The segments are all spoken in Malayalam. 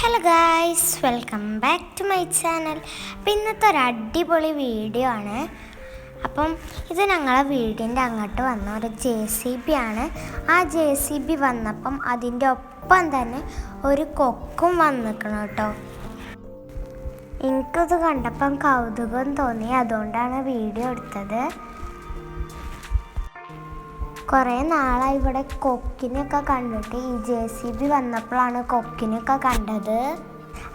Hello guys welcome back to my channel. അപ്പം ഇന്നത്തെ ഒരു അടിപൊളി വീഡിയോ ആണ്. അപ്പം ഇത് ഞങ്ങളെ വീടിന്റെ അങ്ങോട്ട് വന്ന ഒരു ജെ സി ബി ആണ്. ആ ജെ സി ബി വന്നപ്പം അതിന്റെ ഒപ്പം തന്നെ ഒരു കൊക്കും വന്നിക്കണം കേട്ടോ. എനിക്കത് കണ്ടപ്പം കൗതുകം തോന്നി അതുകൊണ്ടാണ് വീഡിയോ എടുത്തത്. കുറേ നാളായി ഇവിടെ കൊക്കിനെയൊക്കെ കണ്ടിട്ട് ഈ ജെ സി ബി വന്നപ്പോഴാണ് കൊക്കിനെയൊക്കെ കണ്ടത്.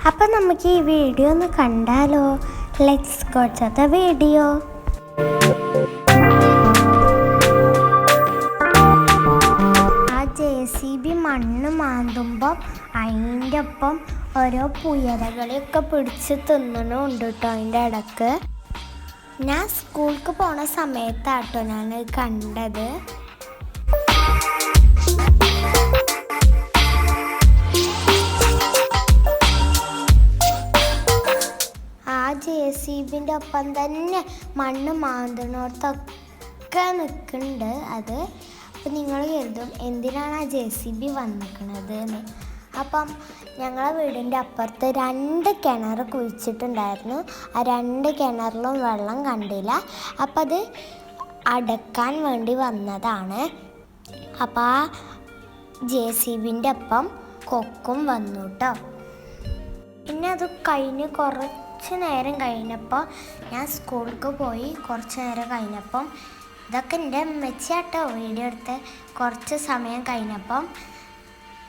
അപ്പം നമുക്ക് ഈ വീഡിയോ ഒന്ന് കണ്ടാലോ? ലെറ്റ്സ് ഗോട്ട് വീഡിയോ ആ ജെ സി ബി മണ്ണ് മാന്തുമ്പം അതിന്റെ ഒപ്പം ഓരോ പുയലകളെയൊക്കെ പിടിച്ച് തിന്നണമുണ്ട് കേട്ടോ അതിന്റെ ഇടയ്ക്ക് ഞാൻ സ്കൂൾക്ക് പോണ സമയത്താട്ടോ ഞാൻ കണ്ടത്. ജെ സി ബിന്റെ ഒപ്പം തന്നെ മണ്ണ് മാന്തണോടത്തൊക്കെ നിൽക്കുന്നുണ്ട് അത്. അപ്പം നിങ്ങൾ കരുതും എന്തിനാണ് ആ ജെ സി ബി വന്നിക്കണത് എന്ന്. അപ്പം ഞങ്ങളെ വീടിന്റെ അപ്പുറത്ത് രണ്ട് കിണർ കുഴിച്ചിട്ടുണ്ടായിരുന്നു. ആ രണ്ട് കിണറിലും വെള്ളം കണ്ടില്ല. അപ്പം അത് അടക്കാൻ വേണ്ടി വന്നതാണ്. അപ്പം ആ ജെ സി ബിന്റെ അപ്പം കൊക്കും വന്നു കേട്ടോ പിന്നെ അത് കഴിഞ്ഞ് കുറച്ച് നേരം കഴിഞ്ഞപ്പോൾ ഞാൻ സ്കൂളിലേക്ക് പോയി. കുറച്ച് നേരം കഴിഞ്ഞപ്പം ഇതൊക്കെ എന്റെ അമ്മച്ചിയാട്ടോ വീഡിയോ എടുത്ത് കുറച്ച് സമയം കഴിഞ്ഞപ്പം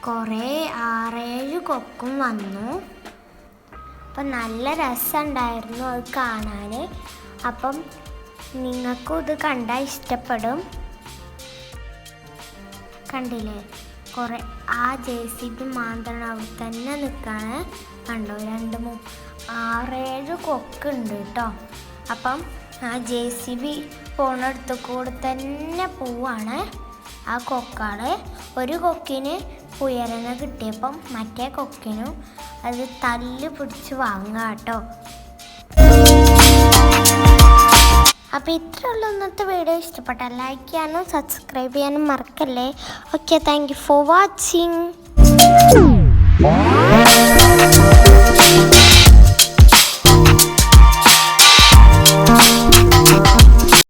കുറേ ആറേഴ് കൊക്കും വന്നു. അപ്പം നല്ല രസമുണ്ടായിരുന്നു അത് കാണാൻ അപ്പം നിങ്ങൾക്കും ഇത് കണ്ടാൽ ഇഷ്ടപ്പെടും. കണ്ടില്ലേ? കുറേ ആ ജെ സി ബി മാന്ത്രണ അവിടെ തന്നെ നിൽക്കാണ് കണ്ടോ? രണ്ട് മൂ ആറേഴ് കൊക്കുണ്ട് കേട്ടോ അപ്പം ആ ജെ സി ബി പോണടുത്ത് കൂടെ തന്നെ പോവാണ്. ആ കൊക്കാൾ ഒരു കൊക്കിന് ഉയരന കിട്ടിയപ്പം മറ്റേ കൊക്കിനും അത് തല്ല് പിടിച്ച് വാങ്ങുക കേട്ടോ അപ്പോൾ ഇത്രയുള്ള ഇന്നത്തെ വീഡിയോ. ഇഷ്ടപ്പെട്ടാൽ ലൈക്ക് ചെയ്യാനും സബ്സ്ക്രൈബ് ചെയ്യാനും മറക്കല്ലേ? Okay thank you for watching